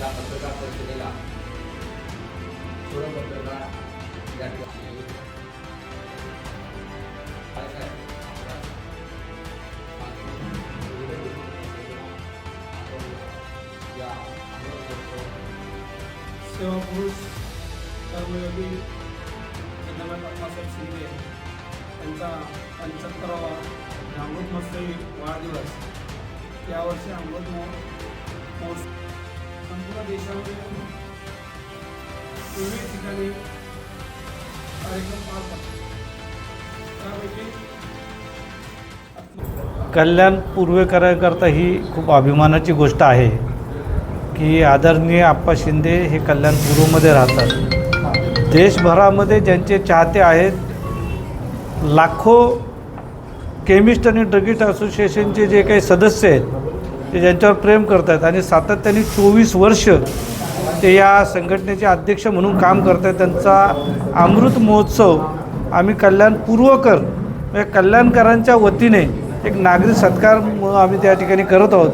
या पत्रकार परिषदेला सर्व पत्रकार या ठिकाणी सेवापुरुष कर्मयोगी जगन्नाथ अप्पासाहेब शिंदे यांचा पंच्याहत्तरावा अमृत महोत्सवी वाढदिवस. यावर्षी अमृत महोत्सव संपूर्ण देशामध्ये विविध ठिकाणी कार्यक्रम पार पडतात. कल्याण पूर्वेकरांकरता ही खूप अभिमानाची गोष्ट आहे की आदरणीय आप्पा शिंदे हे कल्याण पूर्वमध्ये राहतात. देशभरामध्ये ज्यांचे चाहते आहेत लाखो केमिस्ट आणि ड्रगिस्ट असोसिएशनचे जे काही सदस्य आहेत ते ज्यांच्यावर प्रेम करत आहेत आणि सातत्याने चोवीस वर्ष ते या संघटनेचे अध्यक्ष म्हणून काम करत आहेत त्यांचा अमृत महोत्सव आम्ही कल्याण पूर्वकर म्हणजे कल्याणकरांच्या वतीने एक नागरिक सत्कार आम्ही त्या ठिकाणी करत आहोत.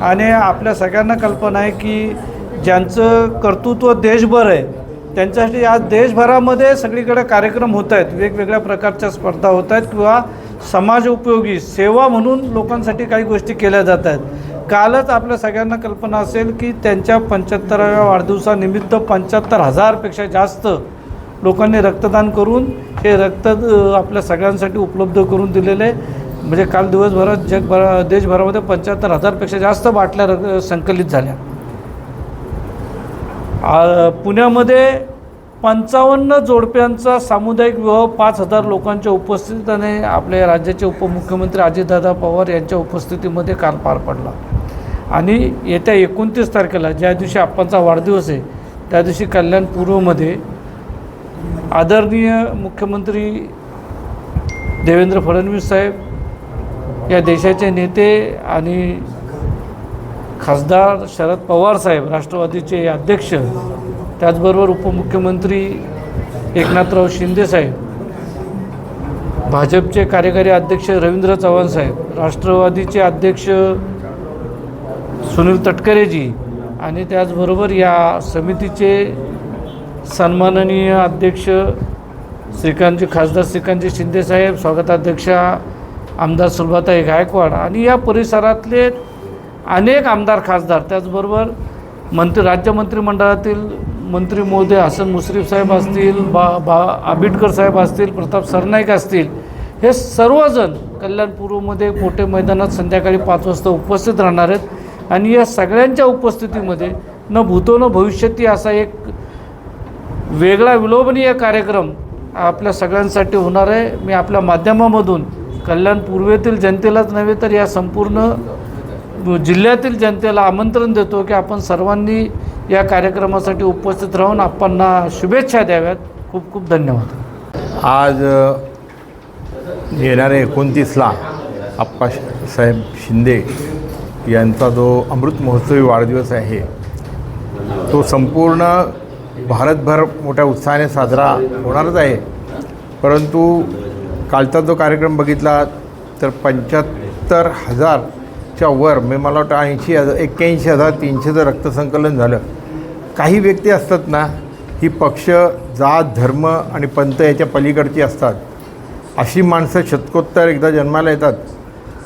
आणि आपल्या सगळ्यांना कल्पना आहे की ज्यांचं कर्तृत्व देशभर आहे त्यांच्यासाठी आज देशभरामध्ये सगळीकडे कार्यक्रम होत आहेत वेगवेगळ्या प्रकारच्या स्पर्धा होत आहेत किंवा समाज उपयोगी सेवा म्हणून लोकांसाठी काही गोष्टी केल्या जात आहेत कालच आपल्या सगळ्यांना कल्पना असेल की त्यांच्या पंच्याहत्तराव्या वाढदिवसानिमित्त पंच्याहत्तर हजारपेक्षा जास्त लोकांनी रक्तदान करून हे रक्त आपल्या सगळ्यांसाठी उपलब्ध करून दिलेले आहे. म्हणजे काल दिवसभरात जगभरा देशभरामध्ये पंच्याहत्तर हजारपेक्षा जास्त बाटल्या रक संकलित झाल्या पुण्यामध्ये पंचावन्न जोडप्यांचा सामुदायिक विवाह पाच हजार लोकांच्या उपस्थितीने आपल्या राज्याचे उपमुख्यमंत्री अजितदादा पवार यांच्या उपस्थितीमध्ये काल पार पडला आणि येत्या एकोणतीस तारखेला ज्या दिवशी आप्पांचा वाढदिवस आहे त्या दिवशी कल्याण पूर्वमध्ये आदरणीय मुख्यमंत्री देवेंद्र फडणवीस साहेब या देशाचे नेते आणि खासदार शरद पवार साहेब राष्ट्रवादीचे अध्यक्ष त्याचबरोबर उपमुख्यमंत्री एकनाथराव शिंदे साहेब भाजपचे कार्यकारी अध्यक्ष रवींद्र चव्हाण साहेब राष्ट्रवादीचे अध्यक्ष सुनील तटकरेजी आणि त्याचबरोबर या समितीचे सन्माननीय अध्यक्ष श्रीकांतजी खासदार श्रीकांतजी शिंदेसाहेब स्वागताध्यक्षा आमदार सुलभाताई गायकवाड आणि या परिसरातले अनेक आमदार खासदार त्याचबरोबर मंत्री राज्य मंत्रिमंडळातील मंत्री मोदे हसन मुश्रीफ साहेब असतील बा बा आंबेडकर साहेब असतील प्रताप सरनाईक असतील हे सर्वजण कल्याणपूर्वमध्ये मोठे मैदानात संध्याकाळी पाच वाजता उपस्थित राहणार आहेत. आणि या सगळ्यांच्या उपस्थितीमध्ये न भूतो न भविष्यती असा एक वेगळा विलोभनीय कार्यक्रम आपल्या सगळ्यांसाठी होणार आहे. मी आपल्या माध्यमामधून कल्याण पूर्वेतील जनतेलाच नव्हे तर या संपूर्ण जिल्ह्यातील जनतेला आमंत्रण देतो की आपण सर्वांनी या कार्यक्रमासाठी उपस्थित राहून आपणना शुभेच्छा द्याव्यात. खूप खूप धन्यवाद. आज येणाऱ्या एकोणतीसला आप्पा साहेब शिंदे यांचा जो अमृत महोत्सवी वाढदिवस आहे तो संपूर्ण भारतभर मोठ्या उत्साहाने साजरा होणारच आहे. परंतु कालचा जो कार्यक्रम बघितला तर पंच्याहत्तर हजारच्या वर मी मला वाटतं ऐंशी हजार एक्क्याऐंशी हजार तीनशेचं रक्तसंकलन झालं. काही व्यक्ती असतात ना ही पक्ष जात धर्म आणि पंथ याच्या पलीकडची असतात. अशी माणसं शतकोत्तर एकदा जन्माला येतात.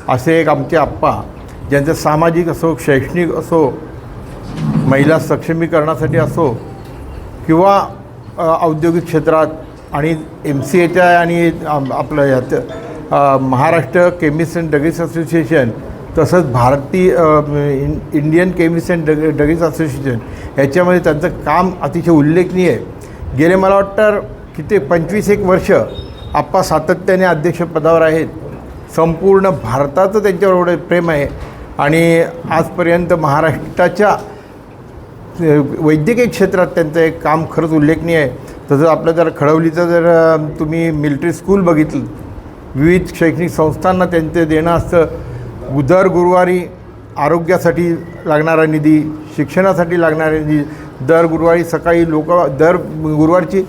असे एक आमचे आप्पा ज्यांचं सामाजिक असो शैक्षणिक असो महिला सक्षमीकरणासाठी असो किंवा औद्योगिक क्षेत्रात आणि एम सी एच्या आणि आपलं यात Maharashtra chemist and druggist association तसंच भारतीय अ, Indian chemist and drug druggist association ह्याच्यामध्ये त्यांचं काम अतिशय उल्लेखनीय आहे. गेले मला वाटतं किती पंचवीस एक वर्ष आप्पा सातत्याने अध्यक्षपदावर आहेत. संपूर्ण भारताचं त्यांच्यावर एवढं प्रेम आहे. आणि आजपर्यंत महाराष्ट्राच्या वैद्यकीय क्षेत्रात त्यांचं एक काम खरंच उल्लेखनीय आहे. तसं आपलं जर खडवलीचं जर तुम्ही मिलिटरी स्कूल बघितलं विविध शैक्षणिक संस्थांना त्यांचं देणं असतं. दर गुरुवारी आरोग्यासाठी लागणारा निधी शिक्षणासाठी लागणारा निधी दर गुरुवारी सकाळी लोक दर गुरुवारची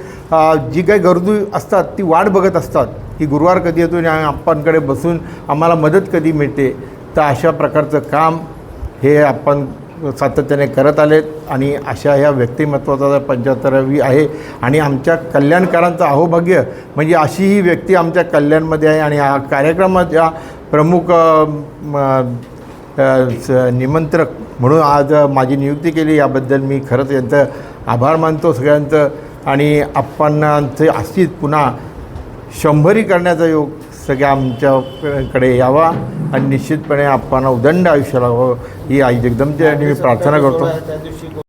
जी काही गरजू असतात ती वाट बघत असतात की गुरुवार कधी येतो आणि आप्पांकडे बसून आम्हाला मदत कधी मिळते. तर अशा प्रकारचं काम हे आपण सातत्याने करत आलेत आणि अशा ह्या व्यक्तिमत्वाचा पंच्याहत्तरावी आहे आणि आमच्या कल्याणकारांचं अहोभाग्य म्हणजे अशी ही व्यक्ती आमच्या कल्याणमध्ये आहे आणि हा कार्यक्रमाच्या प्रमुख म, स- निमंत्रक म्हणून आज माझी नियुक्ती केली याबद्दल मी खरंच यांचं आभार मानतो सगळ्यांचं. आणि आप्पांचे अशीच पुन्हा शंभरी करण्याचा योग सगळ्या आमच्याकडे यावा आणि निश्चितपणे आपण उदंड आयुष्य लावावं. ही आई जगदंबच्या मी प्रार्थना करतो.